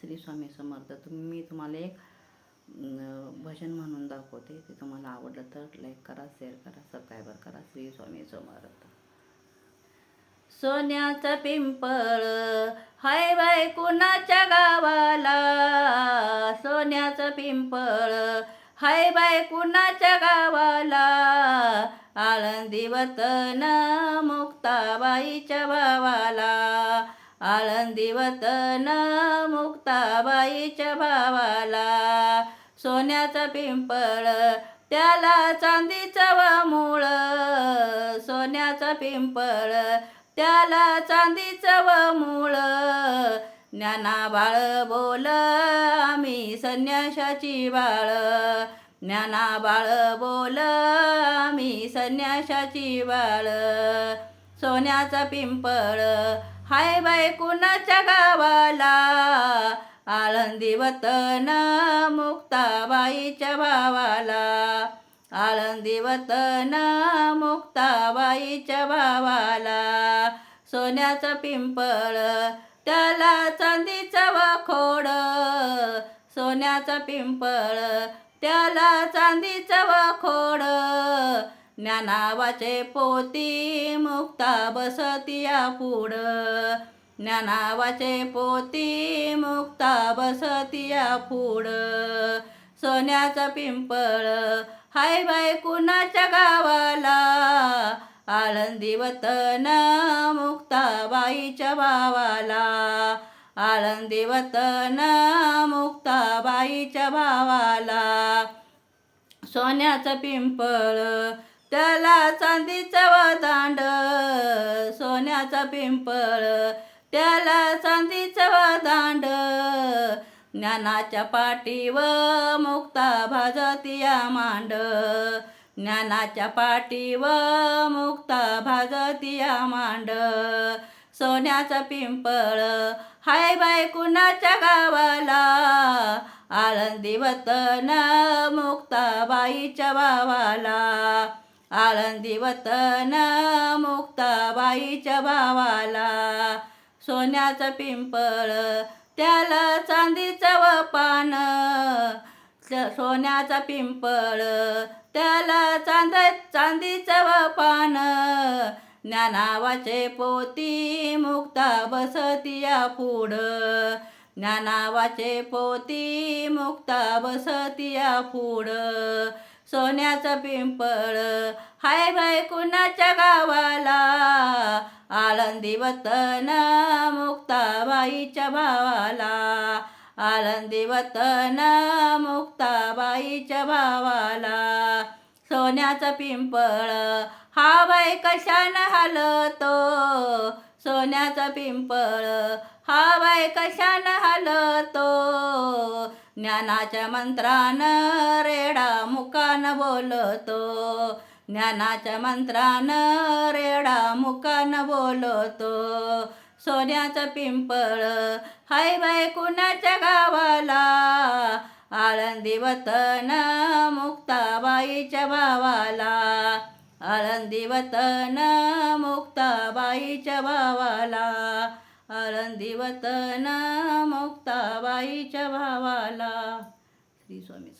श्री स्वामी समर्थ तुम्ही मी तुम्हाला एक भजन म्हणून दाखवते. ते तुम्हाला आवडलं तर लाईक करा शेअर करा सबस्क्रायबर करा. श्री स्वामी समर्थ. सोन्याचं पिंपळ हाय बाय कुणाच्या गावाला? सोन्याचं पिंपळ हाय बाय कुणाच्या गावाला? आळंदी वतन मुक्ताबाईच्या भावाला. आळंदी वतन मुक्ताबाईच्या भावाला सोन्याचं पिंपळ त्याला चांदीचं व मूळ. सोन्याचं पिंपळ त्याला चांदीचं व मूळ. ज्ञाना बाळ बोल आम्ही संन्याशाची बाळ. ज्ञाना बाळ बोल आम्ही संन्याशाची बाळ. सोन्याचा पिंपळ हाय बाय कुणाच्या गावाला? आळंदी वतन मुक्ताबाईच्या भावाला. आळंदी वतन मुक्ताबाईच्या भावाला. सोन्याचं पिंपळ त्याला चांदीचं वखोड. सोन्याचं पिंपळ त्याला चांदीचं वखोड. ज्ञानावाचे पोती मुक्ता बसतिया पुढं. ज्ञानावाचे पोती मुक्ता बसतिया पुढं. सोन्याचं पिंपळ हाय बाय कुणाच्या गावाला? आळंदी वतन मुक्ताबाईच्या भावाला. आळंदी वतन मुक्ताबाईच्या भावाला. सोन्याचं पिंपळ त्याला चांदीचं वादांड सोन्याचं पिंपळ. त्याला चांदीचं वादांड ज्ञानाच्या पाठीव मुक्ता भाजतिया मांड. ज्ञानाच्या पाठीव मुक्ता भाजतिया मांड. सोन्याचं पिंपळ हाय बाय कुणाच्या गावाला? आळंदी वतन मुक्ताबाईच्या भावाला. आळंदी वतन मुक्ताबाईच्या भावाला सोन्याचं पिंपळ त्याला चांदीचं व पान सोन्याचं सोन्याचा पिंपळ त्याला चांद चांदीचं व पान ज्ञानावाचे पोती मुक्ता बसतिया पुढं ज्ञानावाचे पोती मुक्ता बसतिया पुढं सोन्याचं पिंपळ. हाय भाय कुणाच्या गावाला? आळंदी वतन मुक्ताबाईच्या भावाला. आळंदी वतन मुक्ताबाईच्या भावाला. सोन्याचं पिंपळ. हा बाय कशानं हलतो? सोन्याचा पिंपळ. हा बाय कशानं हलतो? ज्ञानाच्या मंत्रान रेडा मुकानं बोलतो. ज्ञानाच्या मंत्रान रेडा मुकान बोलतो. सोन्याचं पिंपळ हाय बाय कुणाच्या गावाला? आळंदी वतन मुक्ताबाईच्या भावाला. आळंदी वतन मुक्ताबाईच्या भावाला. आळंदी वतन मुक्ताबाईच्या भावाला. श्री स्वामी